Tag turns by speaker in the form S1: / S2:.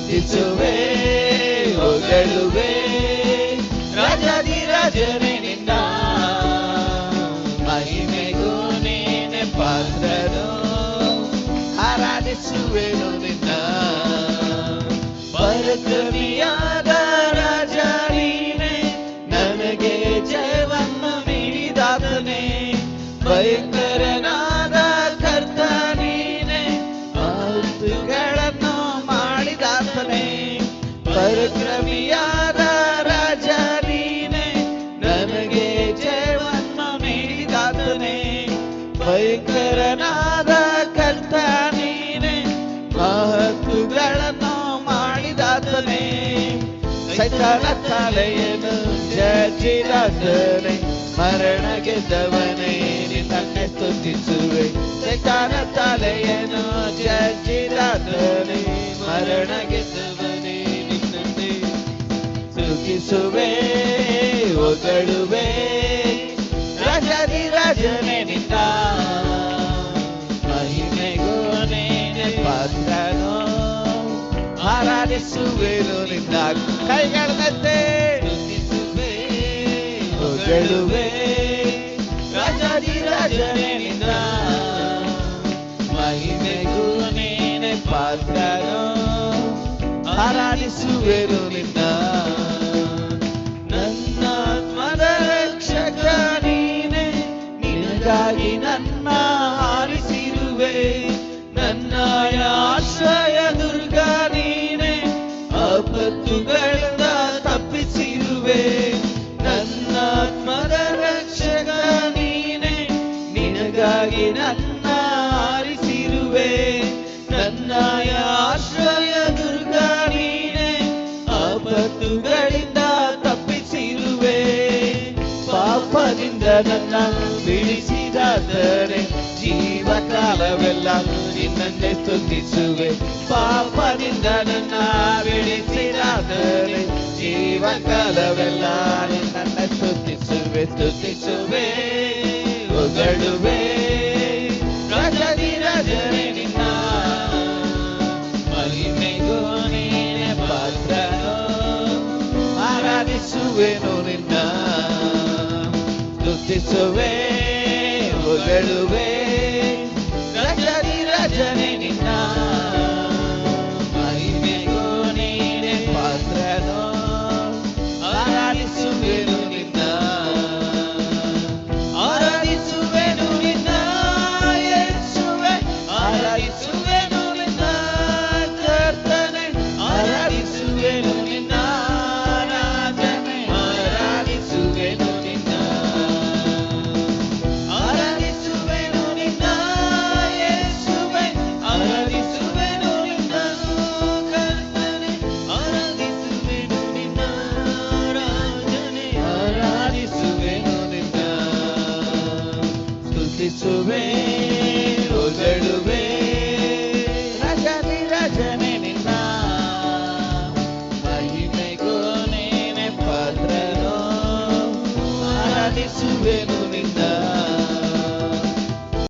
S1: ಸ್ತುತಿಸುವೆ ಹೊಗಳುವೆ ರಾಜಾದಿ ರಾಜನೇ ನಿನ್ನ ಮಹಿಮೆಗೂ ನೀನೆ ಪಾತ್ರನು ಆರಾಧಿಸುವೆನು ನಿನ್ನ ಪರಕ್ರಮಿಯಾದ ಪರಕ್ರಮಿಯಾದ ರಾಜ ನೀನೆ, ನನಗೆ ಜಯವನ್ನು ನೀಡಿದಾತನೇ. ಭಯಂಕರನಾದ ಕರ್ತ ನೀನೆ, ಮಹತ್ತುಗಳನ್ನು ಮಾಡಿದಾತನೇ. ಸೈತಾನ ತಲೆಯನ್ನು ಜಜಿದಾತನೇ ಮರಣ ಗೆದ್ದವನೇ ನಿನ್ನೆ ಸ್ತುತಿಸುವೆ. ಸೈತಾನ ತಲೆಯನ್ನು ಸ್ತುತಿಸುವೆ ಹೊಗಳುವೆ ರಾಜಾದಿ ರಾಜನೇ ನಿನ್ನ ಮಹಿಮೆಗೂ ನೀನೆ ಪಾತ್ರನು ಆರಾಧಿಸುವೆನು ನಿನ್ನ ಕೈಗಳಂತೆ ಸ್ತುತಿಸುವೆ ಹೊಗಳುವೆ ರಾಜಾದಿ ರಾಜನೇ ನಿನ್ನ ಮಹಿಮೆಗೂ ನೀನೆ ಪಾತ್ರನು ನಿನಗಾಗಿ ನನ್ನ ಆರಿಸಿರುವೆ. ನನ್ನ ಆಶ್ರಯ ದುರ್ಗ ನೀನೆ. ಆಪತ್ತುಗಳಿಂದ ತಪ್ಪಿಸಿರುವೆ. ನನ್ನ ಆತ್ಮದ ರಕ್ಷಕ ನೀನೆ. ನಿನಗಾಗಿ ನನ್ನ ಆರಿಸಿರುವೆ. ನನ್ನ ಆಶ್ರಯ ದುರ್ಗ ನೀನೆ. ಆಪತ್ತುಗಳಿಂದ ತಪ್ಪಿಸಿರುವೆ. ಪಾಪದಿಂದ ನನ್ನ ಬಿಡಿಸಿದಾದರೆ ಜೀವ ಕಾಲವೆಲ್ಲ ನಿನ್ನನ್ನೇ ಸ್ತುತಿಸುವೆ ಪಾಪದಿಂದ ನನ್ನ ಬಿಡಿಸಿದಾದರೆ ಜೀವ ಕಾಲವೆಲ್ಲ ನಿನ್ನನ್ನೇ ಸ್ತುತಿಸುವೆ ಸ್ತುತಿಸುವೆ ಹೊಗಳುವೆ. ರಾಜದಿ ರಜನೆ ನಿನ್ನ ಮಹಿಮೆಗೂ ನೀನೆ ಪಾತ್ರನು. ಆರಾಧಿಸುವೆನು ನಿನ್ನ, ಸ್ತುತಿಸುವೆ. ಹೊಗಳುವೆ ಸ್ತುತಿಸುವೆ ಹೊಗಳುವೆ ರಜನಿ ರಜನೆ ನಿನ್ನ. ಮಹಿಮೆಗೂ ನೀನೆ ಪಾತ್ರನು. ಆರಾಧಿಸುವೆನು.